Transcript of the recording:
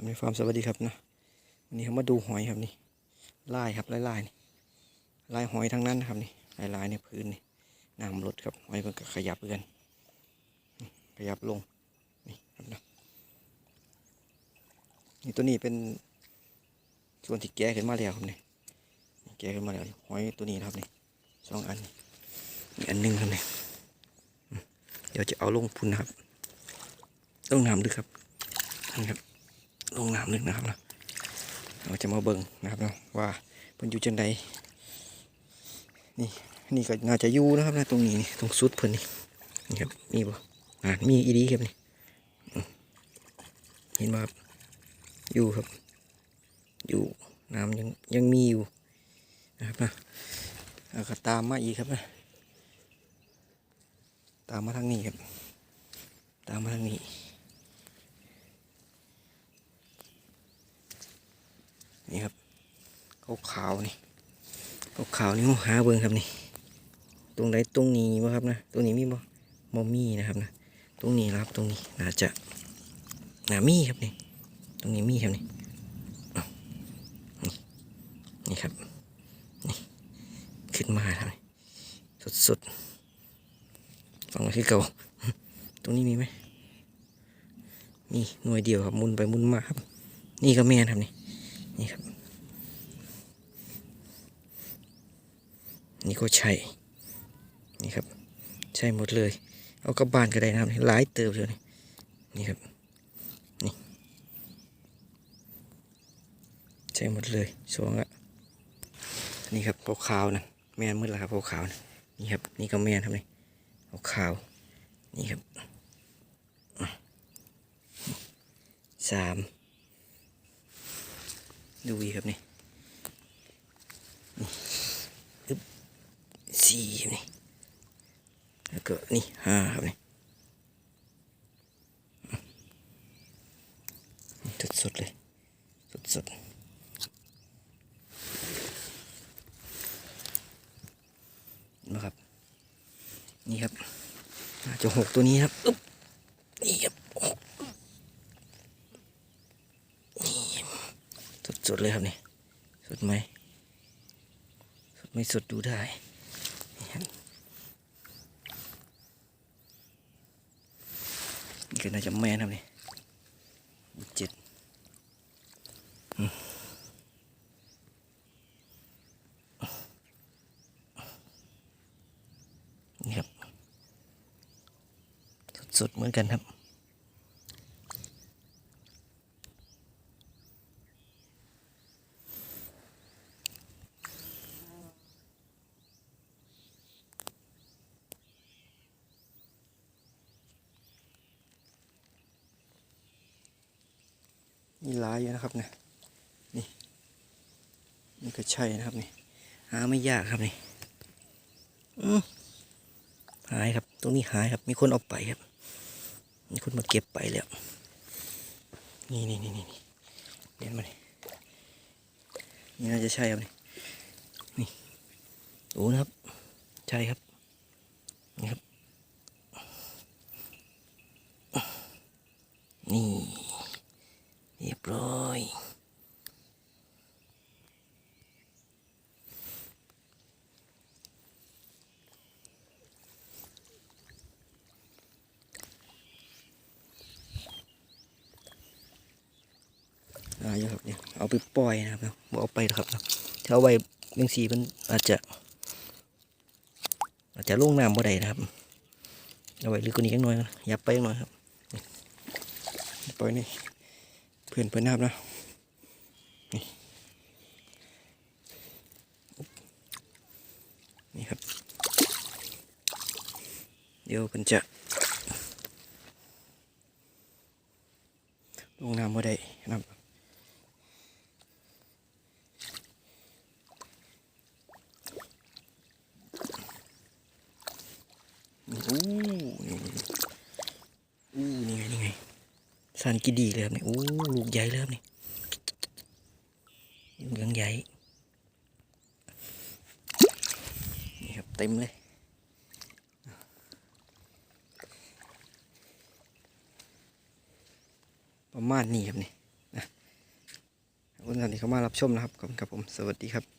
ทำในฟาร์มสวัสดีครับนะวันนี้เขามาดูหอยครับนี่ลายครับลายลายนี่ลายหอยทั้งนั้นครับนี่ลายลายในพื้นนี่น้ำลดครับหอยมันก็ขยับเกันนี่ขยับลงนี่ครับนะนี่ตัวนี้เป็นส่วนที่แก่ขึ้นมาแล้วครับนี่แก่ขึ้นมาแล้วหอยตัวนี้ครับนี่สองอันนี่อีกอันหนึงครับนี่เดี๋ยวจะเอาลงพุ่นนะครับลงน้ำดึกครับนี่ครับ ลงน้ำลึกนะครับนะเราจะมาเบิ่งนะครับเนาะว่ามันอยู่จังใดนี่นี่ก็น่าจะอยู่นะครับนะตรงนี้นี่ตรงสุดเพิ่นนี่นี่ครับมีบ่อ่ามีอีดีครับนี่เห็นบ่ครับอยู่ครับ อยู่น้ำยังยังมีอยู่นะครับนะแล้วก็ตามมาอีกครับนะตามมาทางนี้ครับ ตามมาทางนี้ นี่ครับขาวขาวนี่ขาวขาวนี่หาเบิ่งครับนี่ ตรงไหนตรงนี้บ่ครับนะตรงนี้มีบ่มอมี่นะครับนะ ตรงนี้นะครับตรงนี้น่าจะน่ามีครับนี่ ตรงนี้มีครับนี่นี่ครับนี่ขึ้นมาครับนี่สดสดๆฟังมาที่เก่าตรงนี้มีไหมมีหน่วยเดียวครับมุนไปมุนมาครับ นี่ก็แม่นครับนี่ นี่ครับ นี่ก็ใช่ นี่ครับ ใช่หมดเลย เอากลับบ้านก็ได้นะครับหลายเติบเลยนี่ครับ นี่ ใช่หมดเลยสวงอะนี่ครับขาวๆนะแมนมืดแล้วครับขาวๆนะนี่ครับ นี่ก็แมนครับนี่ขาวๆนี่ครับสาม ดูอีครับนี่นี่สี่ครับนี่แล้วก็นี่ห้าครับนี่สดสดๆเลยสดสดๆนะครับ นี่ครับน่าจะหกตัวนี้ครับอึ๊บนี่ครับหกนี่ สดสดๆเลยครับนี่สดไหมสดไม่สดดูได้นี่ครับนี่ก็น่าจะแม่นครับนี่เจ็ดนี่ครับสดๆเหมือนกันครับ นี่ลายอยู่นะครับเนี่ยนี่นี่ก็ใช่นะครับนี่หาไม่ยากครับนี่หายครับ ตรงนี้หายครับ มีคนเอาไปครับมีคนมาเก็บไปแล้ว นี่นี่นี่นี่นี่เห็นไหมนี่นี่น่าจะใช่ครับนี่นี่ดูนะครับ ใช่ครับนี่ครับ นี่ เรียบร้อยอ่าเยอะครับเนี่ยเอาไปปล่อยนะครับเนาะบ่เอาไปหรอกครับเนาะถ้าเอาไว้เบงสีมันอาจจะ อาจจะลงน้ำบ่ได้นะครับ เอาไว้ลึกกว่านี้จักหน่อยนะอย่าไปหน่อยครับปล่อยนี่เพื่อนเพื่อนนะครับนะนี่นี่ครับ เดี๋ยวเพิ่นจะลงน้ำบ่ได้นะครับ อู้นี่อู้นี่ไงนี่ไงสันกิดีเลยครับนี่โอ้ลูกใหญ่เลยครับนี่เหลืองใหญ่นี่ครับเต็มเลยประมาณนี้ครับนี่นะคุณท่านที่เข้ามารับชมนะครับขอบคุณครับผมสวัสดีครับ